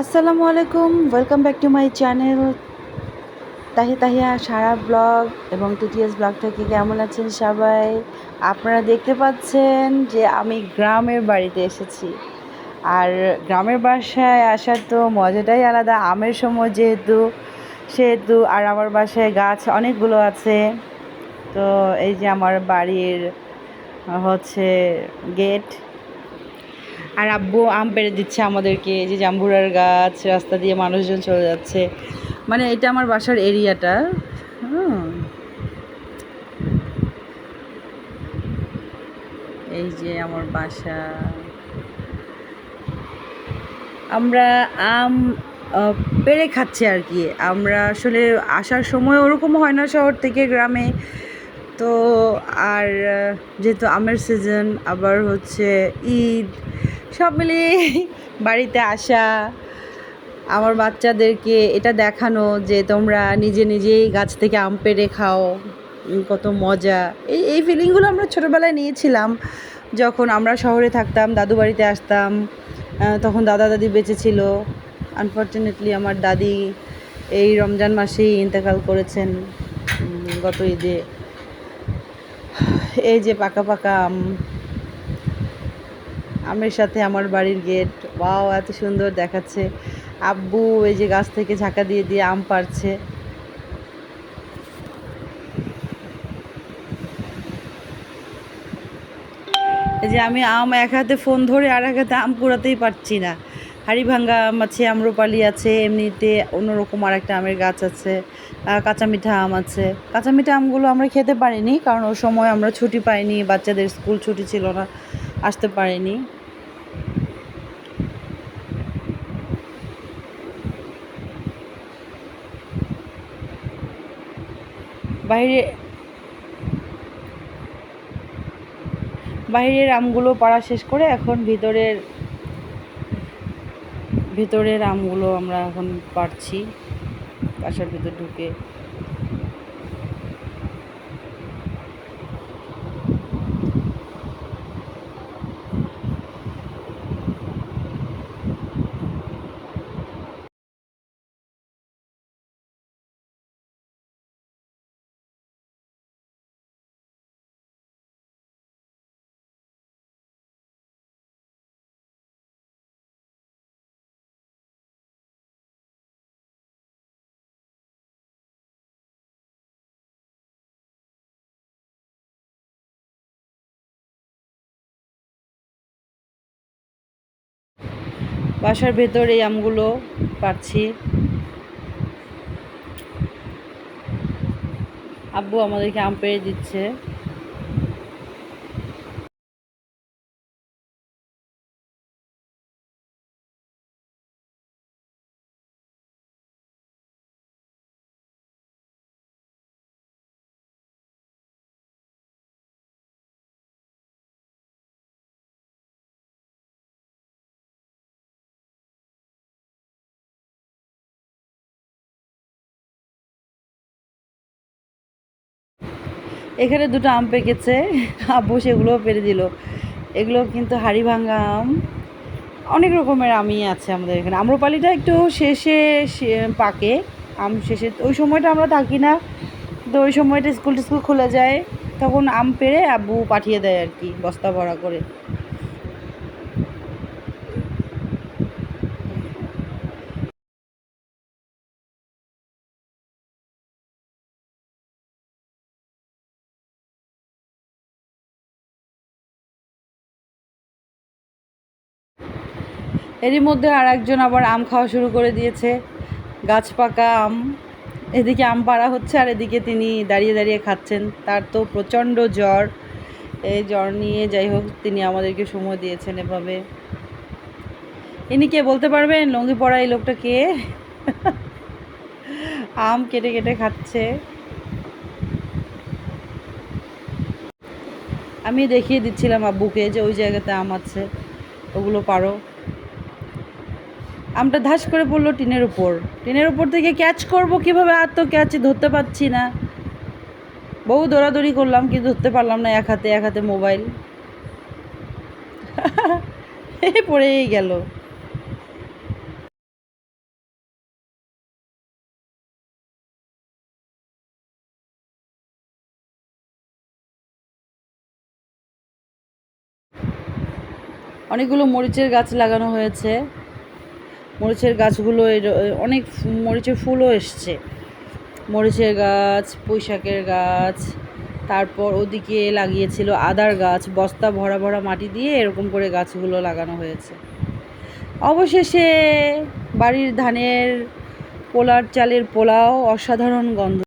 আসসালামু আলাইকুম welcome back to my channel Tahi Tahiya Sara vlog এবং টিটিএস ব্লগ থেকে কেমন আছেন সবাই? আপনারা দেখতে পাচ্ছেন যে আমি গ্রামের বাড়িতে এসেছি। আর গ্রামের বাসায় আসার তো মজাটাই আলাদা, আমের সময় যেহেতু, সেহেতু আর আমার বাসায় গাছ অনেকগুলো আছে। তো এই যে আমার বাড়ির, হচ্ছে গেট আর আব্বু আম পেড়ে দিচ্ছে আমাদেরকে যে জাম্বুরার গাছ, রাস্তা দিয়ে মানুষজন চলে যাচ্ছে। মানে এটা আমার বাসার এরিয়াটা। এই যে আমার বাসা। আমরা আম পেড়ে খাচ্ছি আর কি। আমরা আসলে আসার সময় ওরকম হয় না শহর থেকে গ্রামে। তো আর যেহেতু আমের সিজন আবার হচ্ছে ঈদ সব মিলিয়ে বাড়িতে আসা, আমার বাচ্চাদেরকে এটা দেখানো যে তোমরা নিজে নিজেই গাছ থেকে আম পেড়ে খাও কত মজা। এই এই ফিলিংগুলো আমরা ছোটোবেলায় নিয়েছিলাম। যখন আমরা শহরে থাকতাম, দাদু বাড়িতে আসতাম তখন দাদা দাদি বেঁচে ছিল। আনফর্চুনেটলি আমার দাদি এই রমজান মাসেই ইন্তেকাল করেছেন গত ঈদে। এই যে পাকা পাকা আম আমের সাথে আমার বাড়ির গেট। ওয়াও এত সুন্দর দেখাচ্ছে। আব্বু এই যে গাছ থেকে ঝাঁকা দিয়ে দিয়ে আম পাড়ছে। এই যে আমি আম এক হাতে ফোন ধরে আর এক হাতে আম কুড়াতেই পারছি না। হাড়ি ভাঙ্গা আম আছে আম্রপালি আছে এমনিতে অন্যরকম আর একটা আমের গাছ আছে আহ, কাঁচা মিঠা আম আছে। কাঁচা মিঠা আমগুলো আমরা খেতে পারিনি কারণ ও সময় আমরা ছুটি পাইনি বাচ্চাদের স্কুল ছুটি ছিল না আসতে পারিনি। বাইরে, বাইরের আমগুলো পাড়া শেষ করে এখন ভিতরের ভিতরের আমগুলো আমরা এখন পারছি বাসার ভিতর ঢুকে বাসার ভেতর এই আমগুলো পাচ্ছি। আব্বু আমাদেরকে আম পেড়ে দিচ্ছে। এখানে দুটো আম পেকেছে, আব্বু সেগুলোও পেরে দিল। এগুলো কিন্তু হাড়ি ভাঙ্গা আম। অনেক রকমের আমই আছে আমাদের এখানে। আম্রপালিটা একটু শেষে পাকে, আম শেষে। ওই সময়টা আমরা থাকি না, তো ওই সময়টা স্কুল টিস্কুল খোলা যায়। তখন আম পেরে আব্বু পাঠিয়ে দেয় আর কি, বস্তা ভরা করে। এরই মধ্যে আর একজন আবার আম খাওয়া শুরু করে দিয়েছে। গাছ পাকা আম। এদিকে আম পাড়া হচ্ছে আর এদিকে তিনি দাঁড়িয়ে দাঁড়িয়ে খাচ্ছেন। তার তো প্রচণ্ড জ্বর। এই জ্বর নিয়ে যাই হোক, তিনি আমাদেরকে সময় দিয়েছেন এভাবে। ইনি কে বলতে পারবেন? লঙ্গি পড়া এই লোকটা কে? আম কেটে কেটে খাচ্ছে। আমি দেখিয়ে দিচ্ছিলাম আব্বুকে যে ওই জায়গাতে আম আছে, ওগুলো পারো। আমটা ধাস করে পড়ল টিনের উপর। টিনের উপর থেকে ক্যাচ করব কীভাবে? আর তো ক্যাচ ধরতে পারছি না। বহু দৌড়াদৌড়ি করলাম, কিন্তু ধরতে পারলাম না এক হাতে এক হাতে মোবাইল পড়েই গেল। অনেকগুলো মরিচের গাছ লাগানো হয়েছে। মরিচের গাছগুলো অনেক মরিচের ফুলও এসছে। মরিচের গাছ, পুঁইশাকের গাছ, তারপর ওদিকে লাগিয়েছিল আদার গাছ, বস্তা ভরা ভরা মাটি দিয়ে এরকম করে গাছগুলো লাগানো হয়েছে। অবশেষে বাড়ির ধানের পোলার চালের পোলাও অসাধারণ গন্ধ